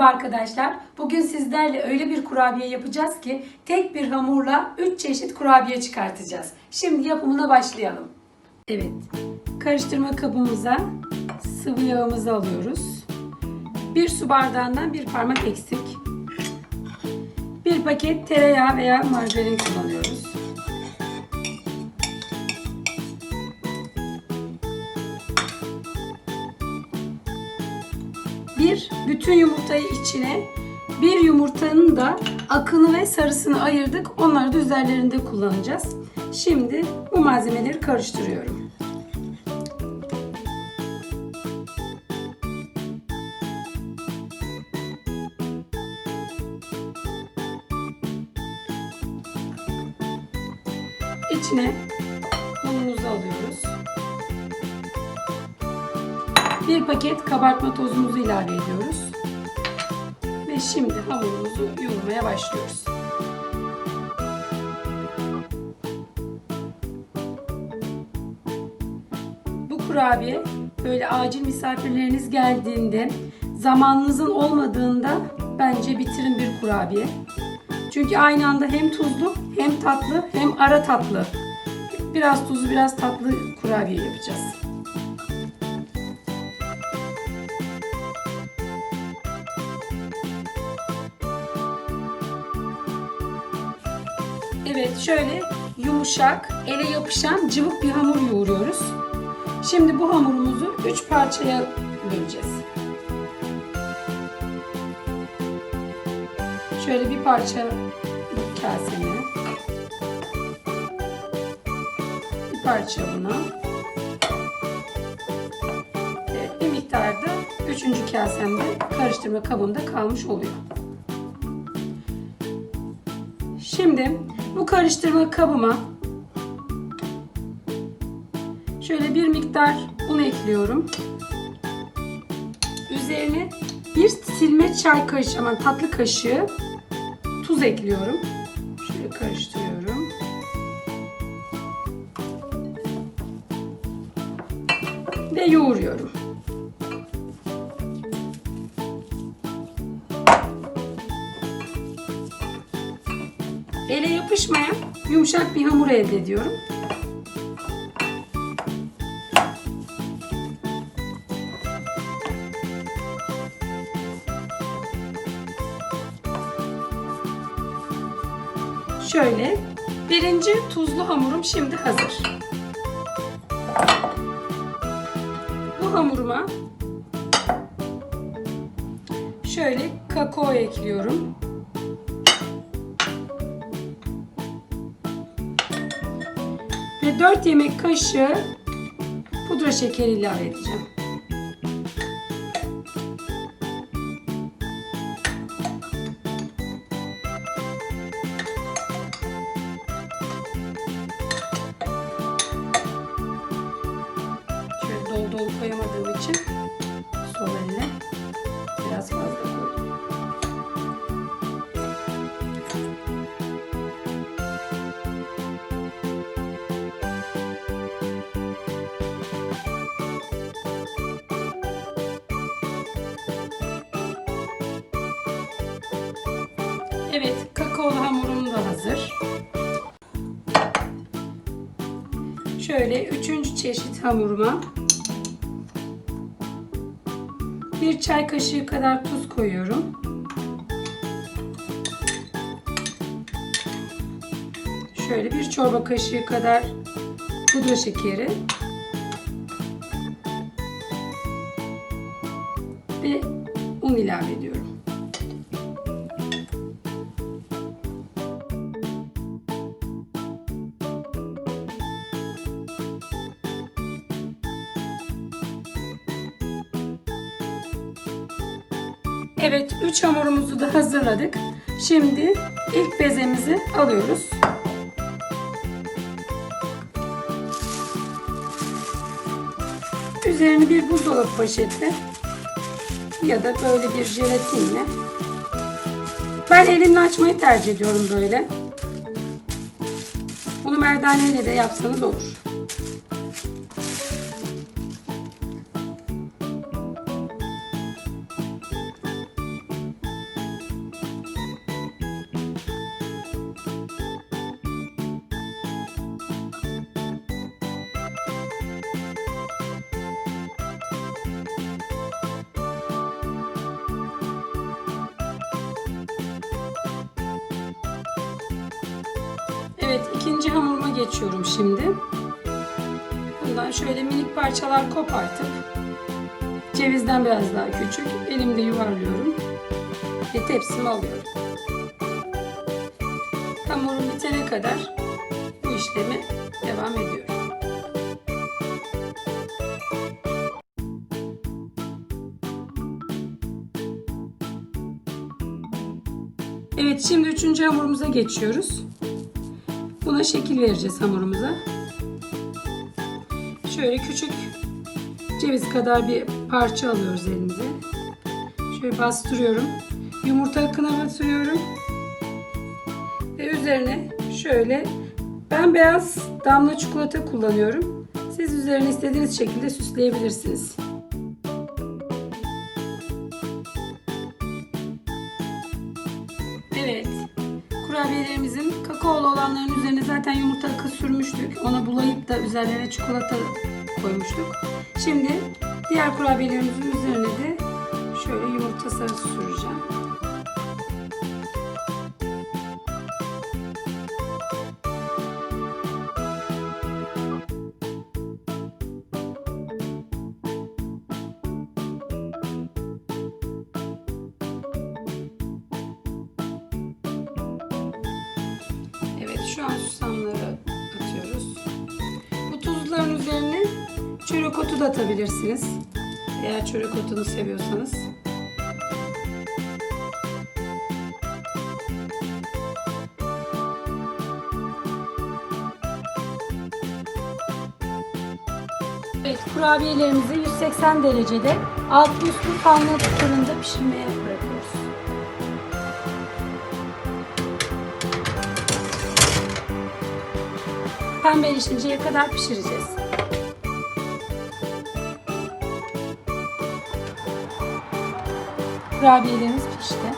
Merhaba arkadaşlar. Bugün sizlerle öyle bir kurabiye yapacağız ki tek bir hamurla 3 çeşit kurabiye çıkartacağız. Şimdi yapımına başlayalım. Evet. Karıştırma kabımıza sıvı yağımızı alıyoruz. Bir su bardağından bir parmak eksik. Bir paket tereyağı veya margarin kullanıyoruz. Bir bütün yumurtayı içine, bir yumurtanın da akını ve sarısını ayırdık. Onları da üzerlerinde kullanacağız. Şimdi bu malzemeleri karıştırıyorum. İçine unumuzu alıyoruz. Bir paket kabartma tozumuzu ilave ediyoruz. Ve şimdi hamurumuzu yoğurmaya başlıyoruz. Bu kurabiye böyle acil misafirleriniz geldiğinde zamanınızın olmadığında bence bitirin bir kurabiye. Çünkü aynı anda hem tuzlu hem tatlı hem ara tatlı. Biraz tuzlu biraz tatlı kurabiye yapacağız. Evet şöyle yumuşak, ele yapışan cıvık bir hamur yoğuruyoruz. Şimdi bu hamurumuzu 3 parçaya böleceğiz. Şöyle bir parça kaseme. Bir parça buna. Evet, bir miktar da üçüncü kasemde karıştırma kabında kalmış oluyor. Şimdi bu karıştırma kabıma şöyle bir miktar un ekliyorum. Üzerine bir silme çay kaşığı, aman tatlı kaşığı tuz ekliyorum. Şöyle karıştırıyorum. Ve yoğuruyorum. Yapışmayan yumuşak bir hamur elde ediyorum. Şöyle birinci tuzlu hamurum şimdi hazır. Bu hamuruma şöyle kakao ekliyorum. Ve 4 yemek kaşığı pudra şekeri ilave edeceğim. Şöyle dolu dolu koyamadığım için sol elle biraz fazla koydum. Evet, kakaolu hamurum da hazır. Şöyle üçüncü çeşit hamuruma bir çay kaşığı kadar tuz koyuyorum. Şöyle bir çorba kaşığı kadar pudra şekeri ve un ilave ediyorum. Evet, 3 hamurumuzu da hazırladık. Şimdi ilk bezemizi alıyoruz. Üzerini bir buzdolabı poşetle ya da böyle bir jelatinle. Ben elimle açmayı tercih ediyorum böyle. Bunu merdaneyle de yapsanız olur. Evet ikinci hamuruma geçiyorum şimdi. Bundan şöyle minik parçalar kopartıp cevizden biraz daha küçük elimde yuvarlıyorum ve tepsime alıyorum. Hamurum bitene kadar bu işlemi devam ediyorum. Evet şimdi üçüncü hamurumuza geçiyoruz. Buna şekil vereceğiz hamurumuza. Şöyle küçük ceviz kadar bir parça alıyoruz elimize. Şöyle bastırıyorum. Yumurta akına batırıyorum. Ve üzerine şöyle ben beyaz damla çikolata kullanıyorum. Siz üzerine istediğiniz şekilde süsleyebilirsiniz. Evet. Kurabiyelerimizin kakaolu olanların üzerine zaten yumurta akı sürmüştük. Ona bulayıp da üzerlerine çikolata koymuştuk. Şimdi diğer kurabiyelerimizin üzerine de şöyle yumurta sarısı süreceğim. Evet şu an da atabilirsiniz. Eğer çörek otunu seviyorsanız. Evet kurabiyelerimizi 180 derecede altlı üstlü fanlı fırında pişirmeye bırakıyoruz. Pembeleşinceye kadar pişireceğiz. Kurabiyelerimiz pişti.